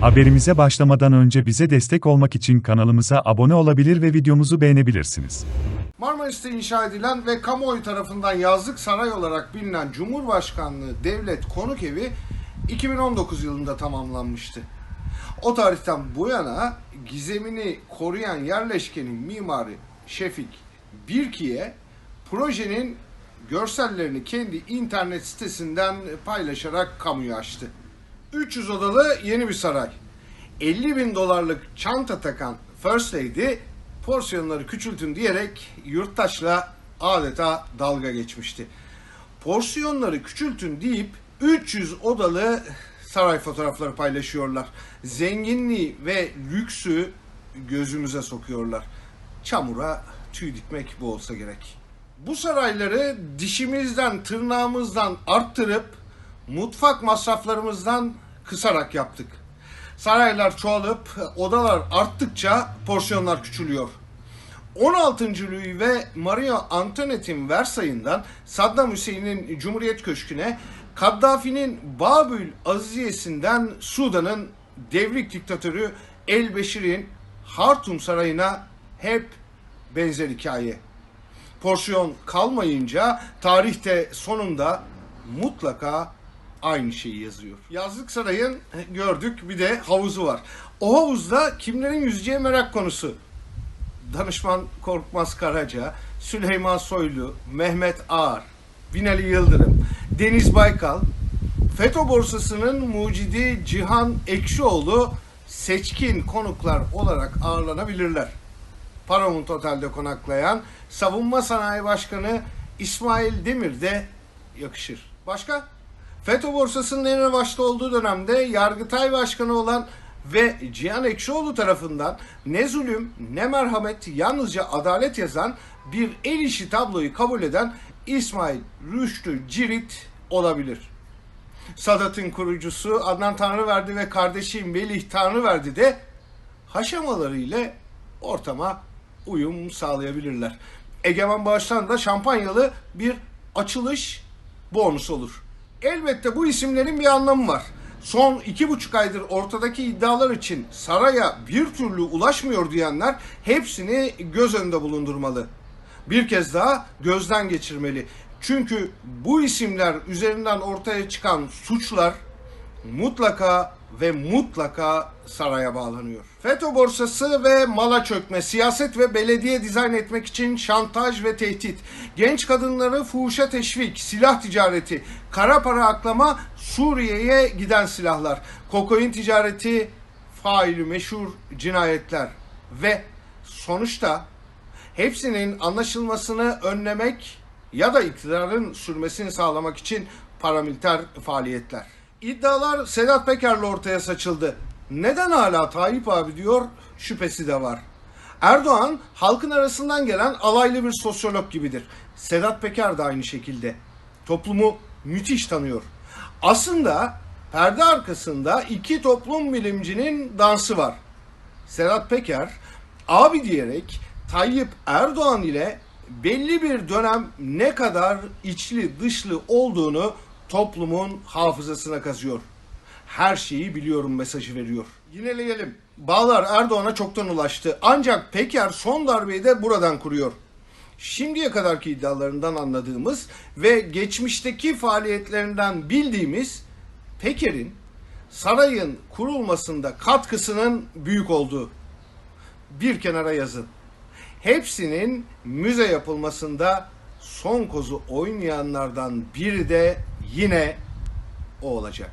Haberimize başlamadan önce bize destek olmak için kanalımıza abone olabilir ve videomuzu beğenebilirsiniz. Marmaris'te inşa edilen ve kamuoyu tarafından yazlık saray olarak bilinen Cumhurbaşkanlığı Devlet Konuk Evi 2019 yılında tamamlanmıştı. O tarihten bu yana gizemini koruyan yerleşkenin mimarı Şefik Birki'ye projenin görsellerini kendi internet sitesinden paylaşarak kamuya açtı. 300 odalı yeni bir saray. 50 bin dolarlık çanta takan First Lady porsiyonları küçültün diyerek yurttaşla adeta dalga geçmişti. Porsiyonları küçültün deyip 300 odalı saray fotoğrafları paylaşıyorlar. Zenginliği ve lüksü gözümüze sokuyorlar. Çamura tüy dikmek bu olsa gerek. Bu sarayları dişimizden, tırnağımızdan arttırıp mutfak masraflarımızdan kısarak yaptık. Saraylar çoğalıp odalar arttıkça porsiyonlar küçülüyor. 16. Louis ve Maria Antoinette'in Versay'ından Saddam Hüseyin'in Cumhuriyet Köşkü'ne, Kaddafi'nin Babül Aziziyesi'nden Sudan'ın devrik diktatörü El Beşir'in Hartum Sarayı'na hep benzer hikaye. Porsiyon kalmayınca tarihte sonunda mutlaka aynı şeyi yazıyor. Yazlık Saray'ın gördük bir de havuzu var. O havuzda kimlerin yüzeceği merak konusu. Danışman Korkmaz Karaca, Süleyman Soylu, Mehmet Ağar, Binali Yıldırım, Deniz Baykal, FETÖ borsasının mucidi Cihan Ekşioğlu seçkin konuklar olarak ağırlanabilirler. Paramount Otel'de konaklayan Savunma Sanayi Başkanı İsmail Demir de yakışır. Başka? FETÖ borsasının en revaçta olduğu dönemde Yargıtay Başkanı olan ve Cihan Ekşioğlu tarafından ne zulüm ne merhamet yalnızca adalet yazan bir el işi tabloyu kabul eden İsmail Rüştü Cirit olabilir. Sadat'ın kurucusu Adnan Tanrıverdi ve kardeşi Melih Tanrıverdi de haşamaları ile ortama uyum sağlayabilirler. Egemen Bağış'tan da şampanyalı bir açılış bonus olur. Elbette bu isimlerin bir anlamı var. Son iki buçuk aydır ortadaki iddialar için saraya bir türlü ulaşmıyor diyenler hepsini göz önünde bulundurmalı. Bir kez daha gözden geçirmeli. Çünkü bu isimler üzerinden ortaya çıkan suçlar mutlaka ve mutlaka saraya bağlanıyor. FETÖ borsası ve mala çökme, siyaset ve belediye dizayn etmek için şantaj ve tehdit, genç kadınları fuhuşa teşvik, silah ticareti, kara para aklama, Suriye'ye giden silahlar, kokain ticareti, faili meşhur cinayetler ve sonuçta hepsinin anlaşılmasını önlemek ya da iktidarın sürmesini sağlamak için paramiliter faaliyetler. İddialar Sedat Peker'le ortaya saçıldı. Neden hala Tayyip abi diyor şüphesi de var. Erdoğan halkın arasından gelen alaylı bir sosyolog gibidir. Sedat Peker de aynı şekilde. Toplumu müthiş tanıyor. Aslında perde arkasında iki toplum bilimcinin dansı var. Sedat Peker abi diyerek Tayyip Erdoğan ile belli bir dönem ne kadar içli dışlı olduğunu toplumun hafızasına kazıyor. Her şeyi biliyorum mesajı veriyor. Yineleyelim. Bağlar Erdoğan'a çoktan ulaştı. Ancak Peker son darbeyi de buradan kuruyor. Şimdiye kadarki iddialarından anladığımız ve geçmişteki faaliyetlerinden bildiğimiz Peker'in sarayın kurulmasında katkısının büyük olduğu bir kenara yazın. Hepsinin müze yapılmasında son kozu oynayanlardan biri de yine o olacak.